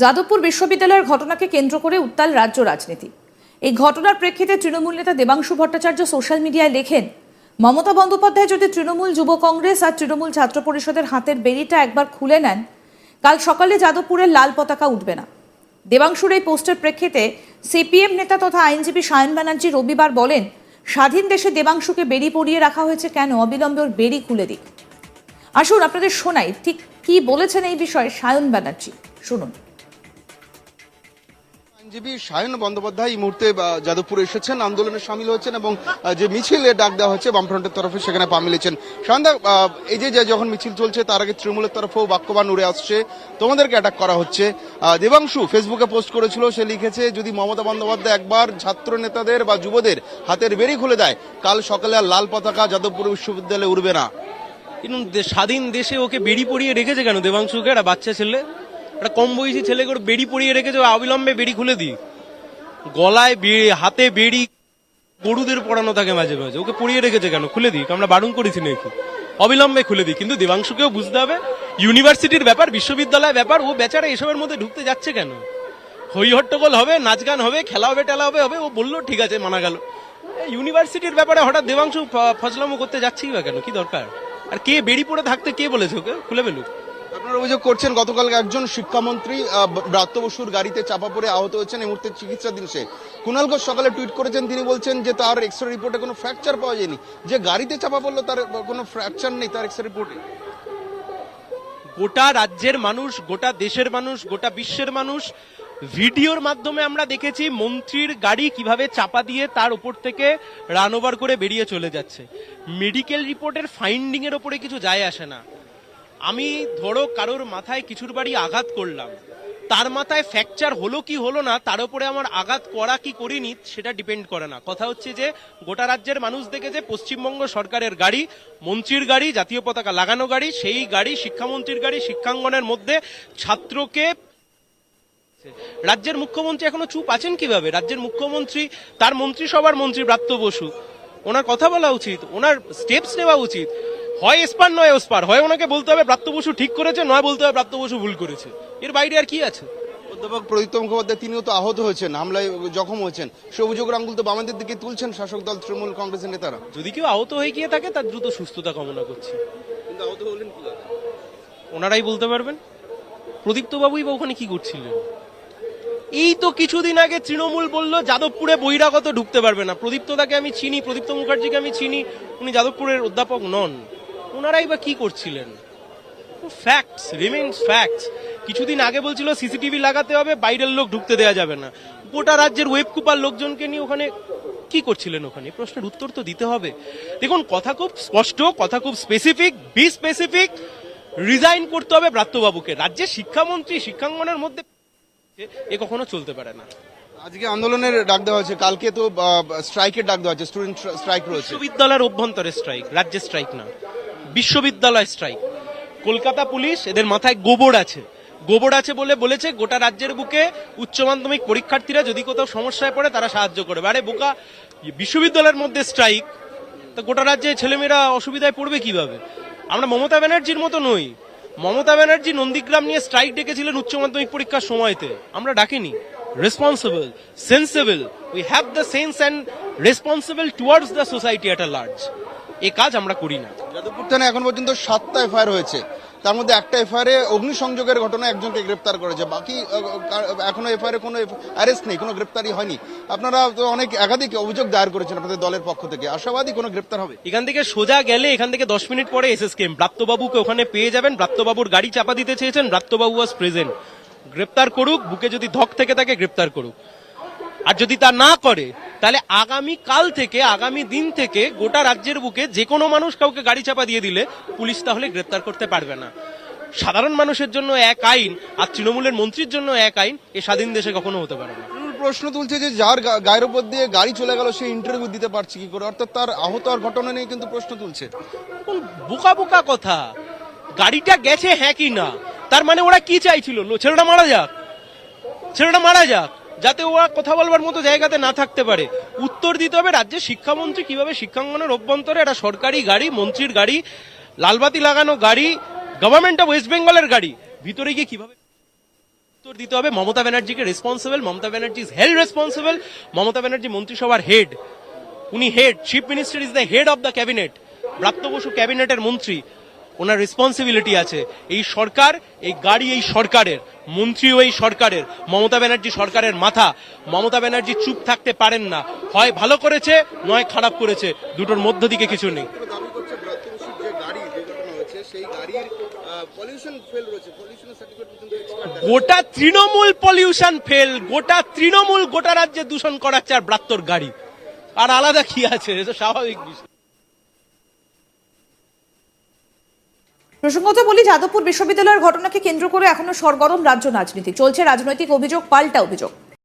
যাদবপুর বিশ্ববিদ্যালয়ের ঘটনাকে কেন্দ্র করে উত্তাল রাজ্য রাজনীতি। এই ঘটনার প্রেক্ষিতে তৃণমূল নেতা দেবাংশু ভট্টাচার্য সোশ্যাল মিডিয়ায় লেখেন, মমতা বন্দ্যোপাধ্যায় যদি তৃণমূল যুব কংগ্রেস আর তৃণমূল ছাত্র পরিষদের হাতের বেড়িটা একবার খুলে নেন, কাল সকালে যাদবপুরের লাল পতাকা উঠবে না। দেবাংশুর এই পোস্টের প্রেক্ষিতে সিপিএম নেতা তথা আইনজীবী সায়ন ব্যানার্জি রবিবার বলেন, স্বাধীন দেশে দেবাংশুকে বেড়ি পরিয়ে রাখা হয়েছে কেন? অবিলম্বে ওর বেড়ি খুলে দিক। আসুন আপনাদের শোনাই, ঠিক কি বলেছেন এই বিষয়ে সায়ন ব্যানার্জি? শুনুন। আইনজীবী সায়ন বন্দ্যোপাধ্যায় এই মুহূর্তে যাদবপুরে এসেছেন, আন্দোলনে সামিল হচ্ছেন এবং যে মিছিলে ডাক দেওয়া হচ্ছে বামফ্রন্টের তরফে, সেখানে পা মিলেছেন। সায়নদা এই যে যখন মিছিল চলছে, তার আগে তৃণমূলের তরফেও বাক্যবান উড়ে আসছে। তোমাদেরকে অ্যাটাক করা হচ্ছে। দেবাংশু ফেসবুকে পোস্ট করেছিল, সে লিখেছে, যদি মমতা বন্দ্যোপাধ্যায় একবার ছাত্র নেতাদের বা যুবদের হাতের বেরি খুলে দেয়, কাল সকালে আর লাল পতাকা যাদবপুর বিশ্ববিদ্যালয়ে উড়বে না। কিন্তু স্বাধীন দেশে ওকে বেড়ি পড়িয়ে রেখেছে কেন দেবাংশুকে? একটা বাচ্চা ছেলে? একটা কম বয়সী ছেলেকে ওর বেড়ি পরিয়ে রেখেছে অবিলম্বে বেড়ি খুলে দিই। গলায় বেড়ি হাতে বেড়ি, গরুদের পড়ানো থাকে মাঝে মাঝে। ওকে পরিয়ে রেখেছে কেন? খুলে দিই, আমরা বারণ করেছি নাকি? অবিলম্বে খুলে দিই। কিন্তু দেবাংশুকেও বুঝতে হবে, ইউনিভার্সিটির ব্যাপার, বিশ্ববিদ্যালয়ের ব্যাপার, ও বেচারা এসবের মধ্যে ঢুকতে যাচ্ছে কেন? হই হট্টগোল হবে নাচ গান হবে খেলা হবে টেলা হবে হবে, ও বলল, ঠিক আছে, মানা গেল। ইউনিভার্সিটির ব্যাপারে হঠাৎ দেবাংশু ফজলামো করতে যাচ্ছেই বা কেন? কি দরকার? আর কে বেড়ি পড়ে থাকতে কে বলেছে ওকে? খুলে ফেলুক। আপনারা অভিযোগ করছেন, গতকাল একজন শিক্ষামন্ত্রী ব্রাত্য বসুর গাড়িতে চাপা পড়ে আহত হয়েছেন। এই মুহূর্তে চিকিৎসাধীন সে। কুণাল ঘোষ সকালে টুইট করেছেন, তিনি বলছেন যে তার এক্সরে রিপোর্টে কোনো ফ্র্যাকচার পাওয়া যায়নি। যে গাড়িতে চাপা পড়ল, তার কোনো ফ্র্যাকচার নেই তার এক্সরে রিপোর্টে গোটা রাজ্যের মানুষ, গোটা দেশের মানুষ, গোটা বিশ্বের মানুষ ভিডিওর মাধ্যমে আমরা দেখেছি মন্ত্রীর গাড়ি কীভাবে চাপা দিয়ে তার উপর থেকে রান করে বেরিয়ে চলে যাচ্ছে। মেডিকেল রিপোর্টের ফাইন্ডিং এর ওপরে কিছু যায় আসে না। আমি ধরো কারোর মাথায় কিছুর বাড়ি আঘাত করলাম, তার মাথায় ফ্র্যাকচার হলো কি হলো না, তার উপরে আমার আঘাত করা কি করিনি, সেটা ডিপেন্ড করে না। কথা হচ্ছে যে, গোটা রাজ্যের মানুষ দেখেছে, পশ্চিমবঙ্গ সরকারের গাড়ি, মন্ত্রীর গাড়ি, জাতীয় পতাকা লাগানো গাড়ি, সেই গাড়ি শিক্ষামন্ত্রীর গাড়ি শিক্ষাঙ্গনের মধ্যে ছাত্রকে রাজ্যের মুখ্যমন্ত্রী এখনও চুপ আছেন কীভাবে? রাজ্যের মুখ্যমন্ত্রী, তার মন্ত্রিসভার মন্ত্রী ব্রাত্য বসু, ওনার কথা বলা উচিত, ওনার স্টেপস নেওয়া উচিত। হয় এসপার নয় ওসপার। হয় ওনাকে বলতে হবে ব্রাত্য বসু ঠিক করেছে নয় বলতে হবে ব্রাত্য বসু ভুল করেছে। এর বাইরে আর কি আছে? অধ্যাপক প্রদীপ্ত মুখোপাধ্যায় তিনিও তো আহত হয়েছেন হামলায় জখম হয়েছেন। সে অভিযোগের আঙ্গুল তো বামেদের দিকে তুলছেন শাসক দল তৃণমূল কংগ্রেসের নেতারা। যদি কেউ আহত হয়ে গিয়ে থাকে তার দ্রুত সুস্থতা কামনা করছি। কিন্তু আহত হলেন ওনারাই বলতে পারবেন? প্রদীপ্ত বাবুই বা ওখানে কি করছিলেন? এই তো কিছুদিন আগে তৃণমূল বলল যাদবপুরে বহিরাগত ঢুকতে পারবে না। প্রদীপ্তদাকে আমি চিনি প্রদীপ্ত মুখার্জিকে আমি চিনি উনি যাদবপুরের অধ্যাপক নন। ওনারাই বা কি করছিলেন? ফ্যাক্টস রিমেন্স ফ্যাক্টস কিছুদিন আগে বলছিল সিসিটিভি লাগাতে হবে বাইরের লোক ঢুকতে দেওয়া যাবে না। গোটা রাজ্যের ওয়েব কুপার লোকজনকে নিয়ে ওখানে কি করছিলেন ওখানে? প্রশ্নের উত্তর তো দিতে হবে। দেখুন কথা খুব স্পষ্ট কথা খুব স্পেসিফিক বি স্পেসিফিক রিজাইন করতে হবে ব্রাত্যবাবুকে। রাজ্যের শিক্ষামন্ত্রী শিক্ষাঙ্গনের মধ্যে এ কখনো চলতে পারে না। আজকে আন্দোলনের ডাক দেওয়া হয়েছে কালকে তো স্ট্রাইকের ডাক দেওয়া হয়েছে স্টুডেন্ট স্ট্রাইক রয়েছে। বিশ্ববিদ্যালয়ের অভ্যন্তরে স্ট্রাইক রাজ্যের স্ট্রাইক না। বিশ্ববিদ্যালয় স্ট্রাইক। কলকাতা পুলিশ এদের মাথায় গোবর আছে। গোবর আছে বলে বলেছে গোটা রাজ্যের বুকে উচ্চ মাধ্যমিক পরীক্ষার্থীরা যদি কোথাও সমস্যায় পড়ে তারা সাহায্য করবে। আরে বোকা, বিশ্ববিদ্যালয়ের মধ্যে স্ট্রাইক, তো গোটা রাজ্যে ছেলেমেয়েরা অসুবিধায় পড়বে কীভাবে? আমরা মমতা ব্যানার্জির মতো নই। মমতা ব্যানার্জি নন্দীগ্রাম নিয়ে স্ট্রাইক ডেকেছিলেন উচ্চ মাধ্যমিক পরীক্ষার সময়তে। আমরা ডাকিনি। Responsible sensible we have the sense and responsible towards the society at a large এ কাজ আমরা করি না। যাদবপুর থানায় এখন পর্যন্ত সাতটা এফআইআর হয়েছে। তার মধ্যে একটা এফআইআর অগ্নিসংযোগের ঘটনা একজনকে গ্রেপ্তার করেছে। বাকি এখনও এফআইআর কোনো অ্যারেস্ট নেই কোনো গ্রেপ্তারি হয়নি। আপনারা তো অনেক একাধিক অভিযোগ দায়ের করেছেন আপনাদের দলের পক্ষ থেকে। আশাবাদী কোনো গ্রেপ্তার হবে? এখান থেকে সোজা গেলে এখান থেকে দশ মিনিট পরে এসএস কেম। ব্রাত্যবাবুকে ওখানে পেয়ে যাবেন। ব্রাত্যবাবুর গাড়ি চাপা দিতে চেয়েছেন। ব্রাত্যবাবু ওয়াজ প্রেজেন্ট। গ্রেপ্তার করুক বুকে যদি ধক থেকে থাকে গ্রেপ্তার করুক। আর যদি তা না করে তাহলে আগামী কাল থেকে আগামী দিন থেকে গোটা রাজ্যের বুকে যে কোনো মানুষ কাউকে গাড়ি চাপা দিয়ে দিলে পুলিশ তাহলে গ্রেপ্তার করতে পারবে না। সাধারণ মানুষের জন্য এক আইন আর তৃণমূলের মন্ত্রীর জন্য এক আইন এ স্বাধীন দেশে কখনো হতে পারে না। প্রশ্ন তুলছে যে যার গায়ের উপর দিয়ে গাড়ি চলে গেল সে ইন্টারভিউ দিতে পারছে কি করে? অর্থাৎ তার আহত আর ঘটনা নিয়ে কিন্তু প্রশ্ন তুলছে। বোকা বোকা কথা? গাড়িটা গেছে হ্যাঁ কি না? তার মানে ওরা কি চাইছিল? ছেলেটা মারা যাক। ছেলেটা মারা যাক। যাতে ওরা কথা বলবার মতো জায়গাতে না থাকতে পারে। উত্তর দিতে হবে রাজ্যের শিক্ষামন্ত্রী কীভাবে শিক্ষাঙ্গনের অভ্যন্তরে একটা সরকারি গাড়ি, মন্ত্রীর গাড়ি, লালবাতি লাগানো গাড়ি গভর্নমেন্ট অফ ওয়েস্ট বেঙ্গলের গাড়ি, ভিতরে গিয়ে কীভাবে উত্তর দিতে হবে? মমতা ব্যানার্জিকে responsible Mamata Banerjee is held responsible Mamata Banerjee মন্ত্রিসভার হেড উনি head chief minister is the head of the cabinet Bratya Basu ক্যাবিনেটের মন্ত্রী। ওনার রেসপন্সিবিলিটি আছে। এই সরকার এই গাড়ি এই সরকারের মন্ত্রীও এই সরকারের মমতা ব্যানার্জি সরকারের মাথা। মমতা ব্যানার্জি চুপ থাকতে পারেন না। হয় ভালো করেছে নয় খারাপ করেছে। দুটোর মধ্য দিকে কিছু নেই। গোটা তৃণমূল পলিউশন ফেল গোটা তৃণমূল গোটা রাজ্যে দূষণ করাচ্ছে আর ব্রাত্যর গাড়ি। আর আলাদা কি আছে? এটা স্বাভাবিক বিষয়। প্রসঙ্গত বলি, যাদবপুর বিশ্ববিদ্যালয়ের ঘটনাকে কেন্দ্র করে এখনও সরগরম রাজ্য রাজনীতি। চলছে রাজনৈতিক অভিযোগ, পাল্টা অভিযোগ।